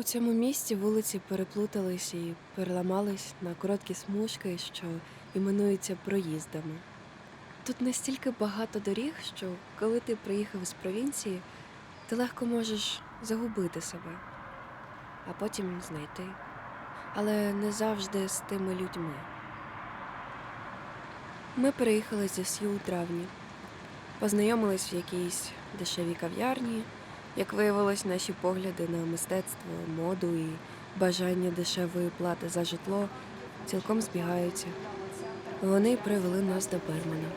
У цьому місті вулиці переплутались і переламались на короткі смужки, що іменуються проїздами. Тут настільки багато доріг, що коли ти приїхав з провінції, ти легко можеш загубити себе, а потім знайти. Але не завжди з тими людьми. Ми переїхали зі сіл у травні, познайомились в якійсь дешевій кав'ярні. Як виявилось, наші погляди на мистецтво, моду і бажання дешевої плати за житло цілком збігаються. Вони привели нас до Бермана.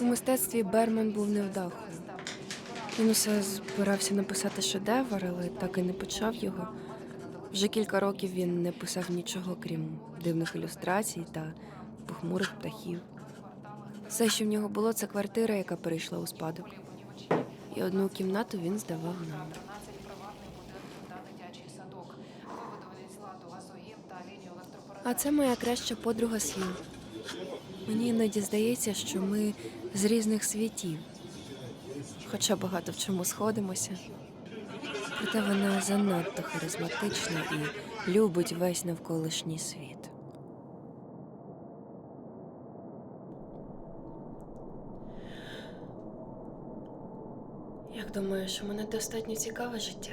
У мистецтві Берман був невдахою. Він усе збирався написати шедевр, але так і не почав його. Вже кілька років він не писав нічого, крім дивних ілюстрацій та похмурих птахів. Все, що в нього було, це квартира, яка перейшла у спадок. І одну кімнату він здавав нам. А це моя краща подруга Сіл. Мені іноді здається, що ми з різних світів, хоча багато в чому сходимося. Проте вона занадто харизматична і любить весь навколишній світ. Як думаєш, у мене достатньо цікаве життя?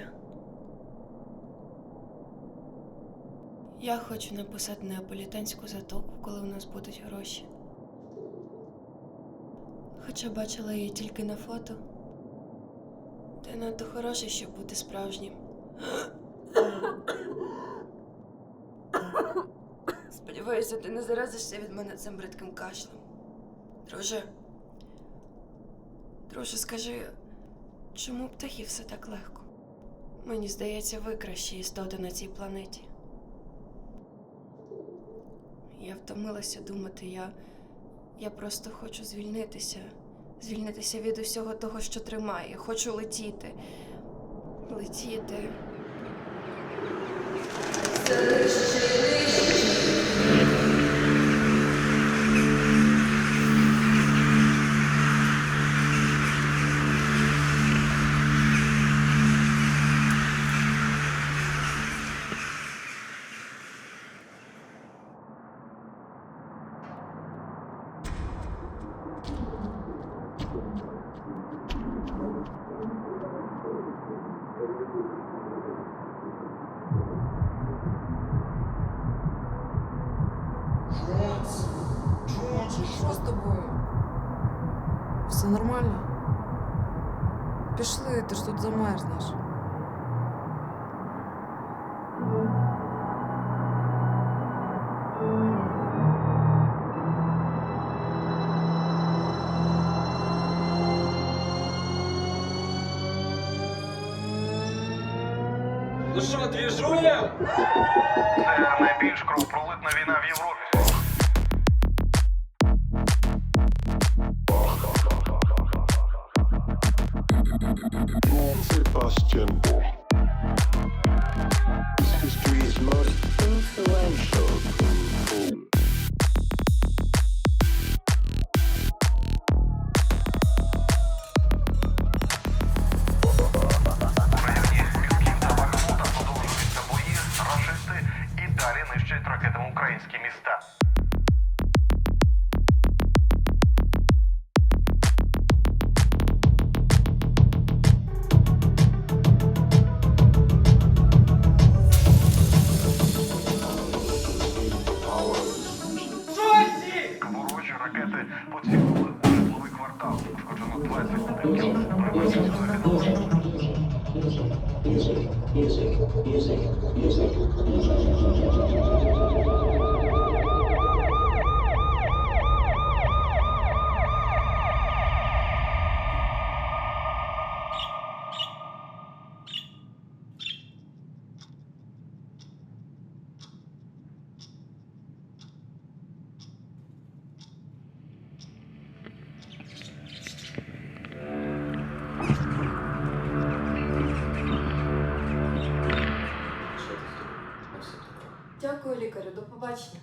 Я хочу написати неаполітанську затоку, коли у нас будуть гроші. Хоча бачила її тільки на фото. Ти надто хороший, щоб бути справжнім. Сподіваюся, ти не заразишся від мене цим бридким кашлем. Друже. Друже, скажи, чому птахів все так легко? Мені здається, ви кращі істоти на цій планеті. Я втомилася думати, я. Я просто хочу звільнитися. Звільнитися від усього того, що тримає. Хочу летіти. Летіти. Все нормально? Пішли, ти ж тут замерзнеш. Ну що, двіжуєм? Це найбільш кровопролитна війна в Європі. Ракетами українські міста. Ворожі ракети поцілили у житловий квартал. Пошкоджено 20 будинків. Приблизно music, music, music, music, music. Побачення.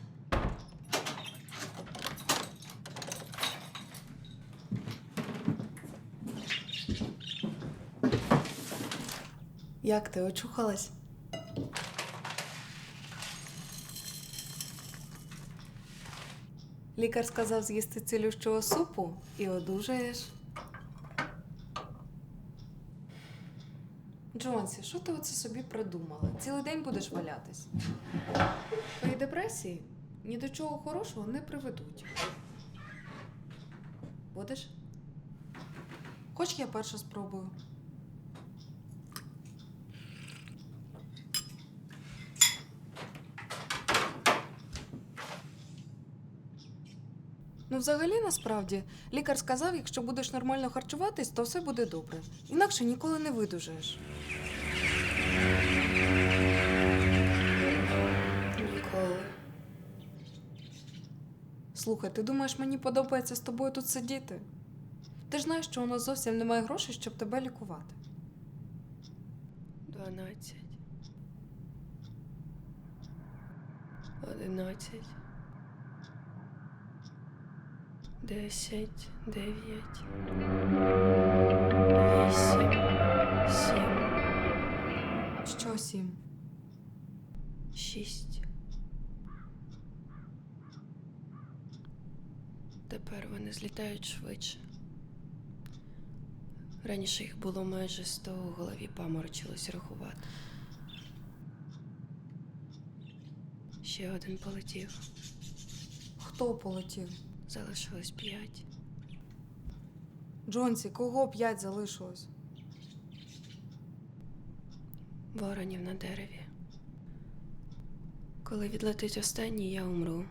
Як ти очухалась? Лікар сказав з'їсти цілющого супу і одужаєш. Джонсі, що ти оце собі придумала? Цілий день будеш валятись. Твої депресії ні до чого хорошого не приведуть. Будеш? Хоч я перша спробую. Ну, взагалі, насправді, лікар сказав, якщо будеш нормально харчуватись, то все буде добре. Інакше ніколи не видужаєш. Ніколи. Слухай, ти думаєш, мені подобається з тобою тут сидіти? Ти ж знаєш, що у нас зовсім немає грошей, щоб тебе лікувати. Дванадцять. Одинадцять. Десять, дев'ять. Вісім. Сім. Що сім? Шість. Тепер вони злітають швидше. Раніше їх було майже сто, у голові паморочилось рахувати. Ще один полетів. Хто полетів? Залишилось п'ять. Джонсі, кого п'ять залишилось? Воронів на дереві. Коли відлетить останній, я умру.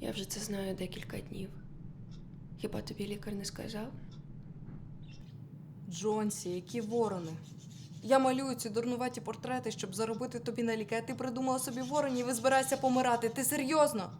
Я вже це знаю декілька днів. Хіба тобі лікар не сказав? Джонсі, які ворони. Я малюю ці дурнуваті портрети, щоб заробити тобі на ліки, а ти придумала собі воронів і збираєшся помирати. Ти серйозно?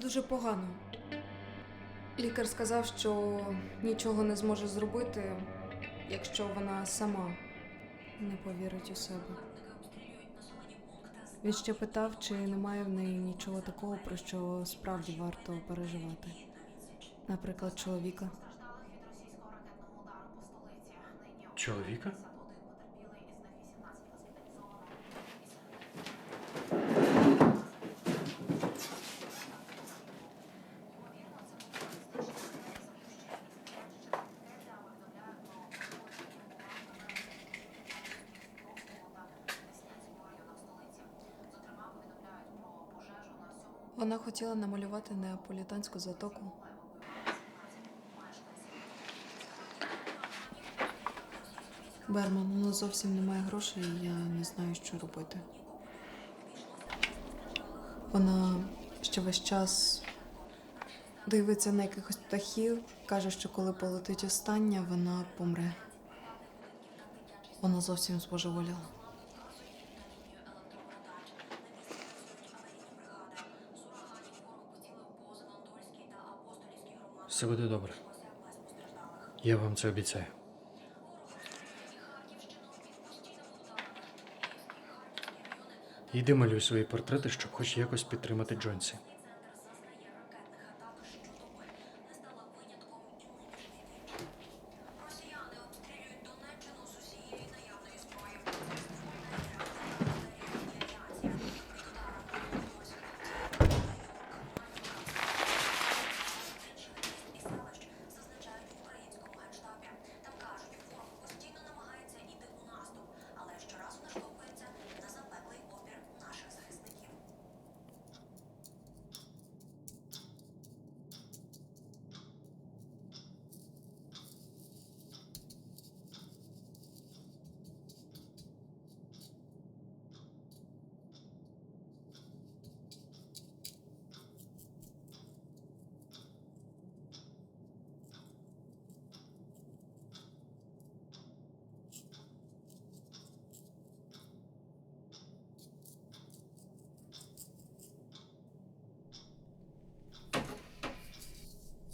Дуже погано. Лікар сказав, що нічого не зможе зробити, якщо вона сама не повірить у себе. Він ще питав, чи немає в неї нічого такого, про що справді варто переживати. Наприклад, чоловіка. постраждалих Вона хотіла намалювати неаполітанську затоку. Берман, у нас зовсім немає грошей, і я не знаю, що робити. Вона ще весь час дивиться на якихось птахів, каже, що коли полетить остання, вона помре. Вона зовсім збожеволіла. Все буде добре. Я вам це обіцяю. Йди малюй свої портрети, щоб хоч якось підтримати Джонсі.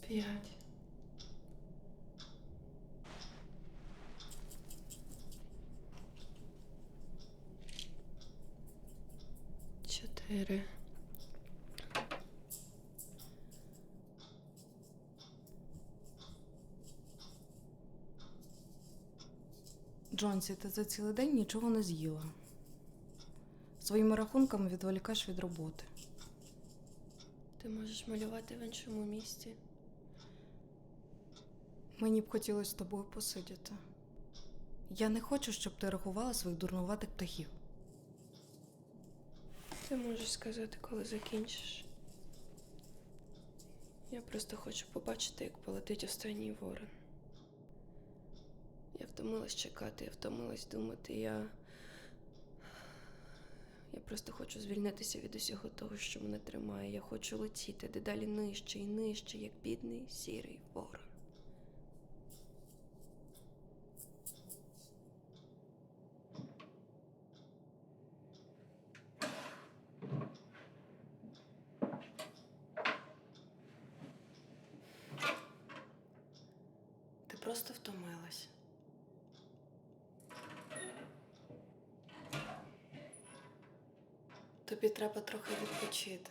П'ять. Чотири. Джонсі, ти за цілий день нічого не з'їла. Своїми рахунками відволікаєш від роботи. Ти можеш малювати в іншому місці. Мені б хотілося з тобою посидіти. Я не хочу, щоб ти рахувала своїх дурнуватих птахів. Ти можеш сказати, коли закінчиш. Я просто хочу побачити, як полетить останній ворон. Я втомилась чекати, я втомилась думати. Я. Я просто хочу звільнитися від усього того, що мене тримає. Я хочу летіти дедалі нижче і нижче, як бідний сірий ворон. Ти просто втомилась. Тобі треба трохи відпочити.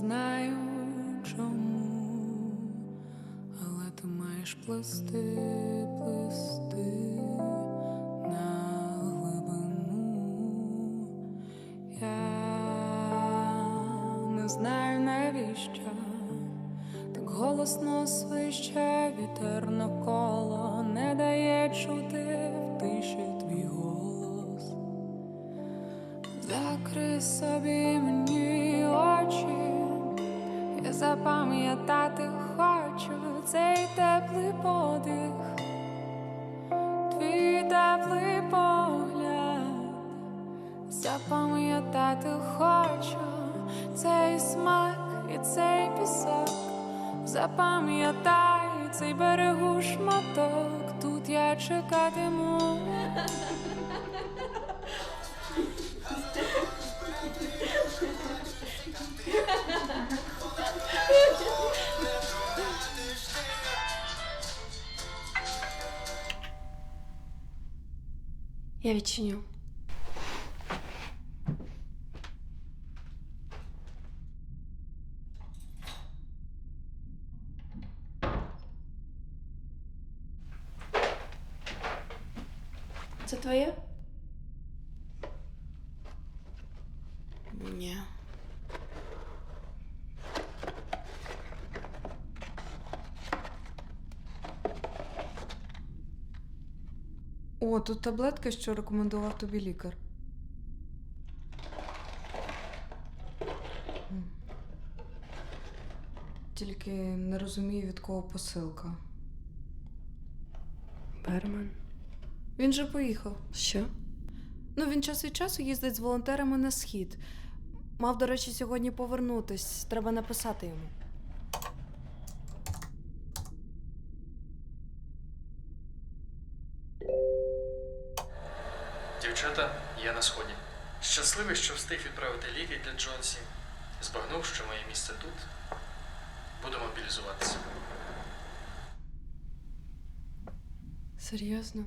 Знаю чому, але ти маєш плисти, плисти на глибину. Я не знаю навіщо так голосно свище вітер навколо не дає чути в тиші твій голос. Закрий запам'ятати хочу цей смак і цей пісок. Запам'ятай цей берегу шматок, тут я чекатиму. Я відчиню. Це твоє? Ні. О, тут таблетки, що рекомендував тобі лікар. Тільки не розумію, від кого посилка. Берман. Він же поїхав. Що? Ну, він час від часу їздить з волонтерами на схід. Мав, до речі, сьогодні повернутись. Треба написати йому. Дівчата, я на сході. Щасливий, що встиг відправити ліки для Джонсі. Збагнув, що моє місце тут. Буду мобілізуватися. Серйозно?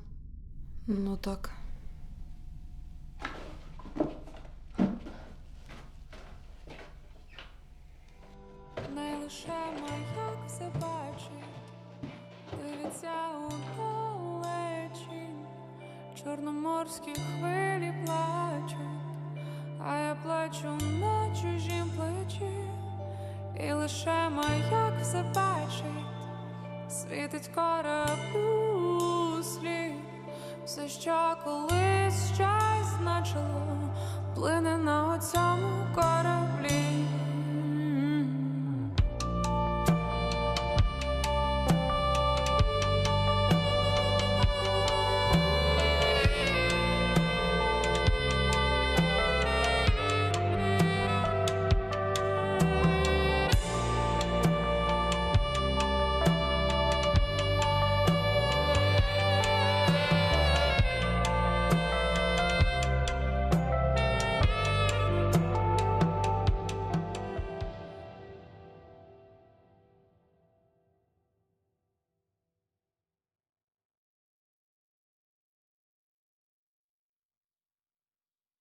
Ну так. Не лише маяк все бачить, дивиться удалечінь, чорноморські хвилі плачуть, а я плачу на чужім плечі, і лише маяк все бачить, світить кораблю все, що колись щось значило, плине на оцьому кораблі.